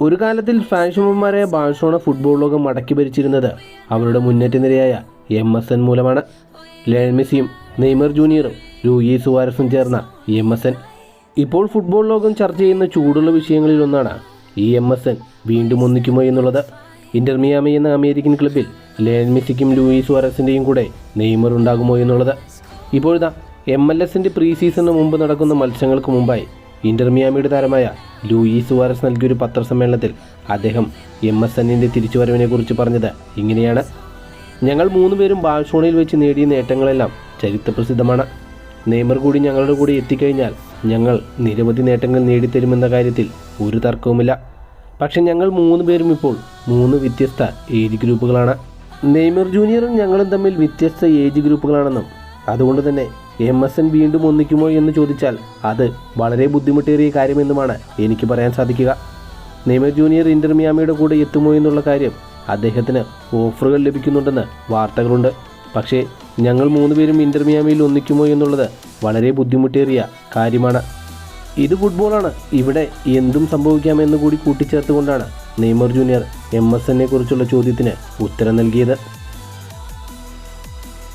ഒരു കാലത്തിൽ ഫാൻഷുമന്മാരായ ബാഴ്സോണ ഫുട്ബോൾ ലോകം മടക്കി ഭരിച്ചിരുന്നത് അവരുടെ മുന്നേറ്റ നിരയായ എം എസ് എൻ മൂലമാണ്. ലയൺ മെസ്സിയും നെയ്മർ ജൂനിയറും രൂയി സുവാരസും ചേർന്ന എം എസ് എൻ. ഇപ്പോൾ ഫുട്ബോൾ ലോകം ചർച്ച ചെയ്യുന്ന ചൂടുള്ള വിഷയങ്ങളിലൊന്നാണ് ഈ എം എസ് എൻ വീണ്ടും ഒന്നിക്കുമോ എന്നുള്ളത്. ഇന്റർ മിയാമി എന്ന അമേരിക്കൻ ക്ലബിൽ ലയൺ മെസ്സിക്കും ലൂയി സുവാരസിന്റെയും കൂടെ നെയ്മർ ഉണ്ടാകുമോ എന്നുള്ളത്. ഇപ്പോഴത്തെ എം എൽ എസിന്റെ പ്രീ സീസണിന് മുമ്പ് നടക്കുന്ന മത്സരങ്ങൾക്ക് മുമ്പായി ഇന്റർ മിയാമിയുടെ താരമായ ലൂയി സുവാരസ് നൽകിയൊരു പത്രസമ്മേളനത്തിൽ അദ്ദേഹം എം എസ് എന്നിന്റെ തിരിച്ചുവരവിനെക്കുറിച്ച് പറഞ്ഞത് ഇങ്ങനെയാണ്. ഞങ്ങൾ മൂന്നുപേരും ബാഴ്സോണയിൽ വെച്ച് നേടിയ നേട്ടങ്ങളെല്ലാം ചരിത്രപ്രസിദ്ധമാണ്. നെയ്മർ കൂടി ഞങ്ങളുടെ കൂടെ എത്തിക്കഴിഞ്ഞാൽ ഞങ്ങൾ നിരവധി നേട്ടങ്ങൾ നേടിത്തരുമെന്ന കാര്യത്തിൽ ഒരു തർക്കവുമില്ല. പക്ഷേ ഞങ്ങൾ മൂന്ന് പേരും ഇപ്പോൾ മൂന്ന് വ്യത്യസ്ത ഏജ് ഗ്രൂപ്പുകളാണ്. നെയ്മർ ജൂനിയറും ഞങ്ങളും തമ്മിൽ വ്യത്യസ്ത ഏജ് ഗ്രൂപ്പുകളാണെന്നും അതുകൊണ്ട് തന്നെ എം എസ് എൻ വീണ്ടും ഒന്നിക്കുമോ എന്ന് ചോദിച്ചാൽ അത് വളരെ ബുദ്ധിമുട്ടേറിയ കാര്യമെന്നുമാണ് എനിക്ക് പറയാൻ സാധിക്കുക. നെയ്മർ ജൂനിയർ ഇന്റർ മിയാമിയുടെ കൂടെ എത്തുമോ എന്നുള്ള കാര്യം അദ്ദേഹത്തിന് ഓഫറുകൾ ലഭിക്കുന്നുണ്ടെന്ന് വാർത്തകളുണ്ട്. പക്ഷേ ഞങ്ങൾ മൂന്നുപേരും ഇന്റർ മിയാമിയിൽ ഒന്നിക്കുമോ എന്നുള്ളത് വളരെ ബുദ്ധിമുട്ടേറിയ കാര്യമാണ്. ഇത് ഫുട്ബോളാണ്. ഇവിടെ എന്തും സംഭവിക്കാമെന്ന് കൂടി കൂട്ടിച്ചേർത്തുകൊണ്ടാണ് നെയ്മർ ജൂനിയർ എം എസ് എന്നെ കുറിച്ചുള്ള ചോദ്യത്തിന് ഉത്തരം നൽകിയത്.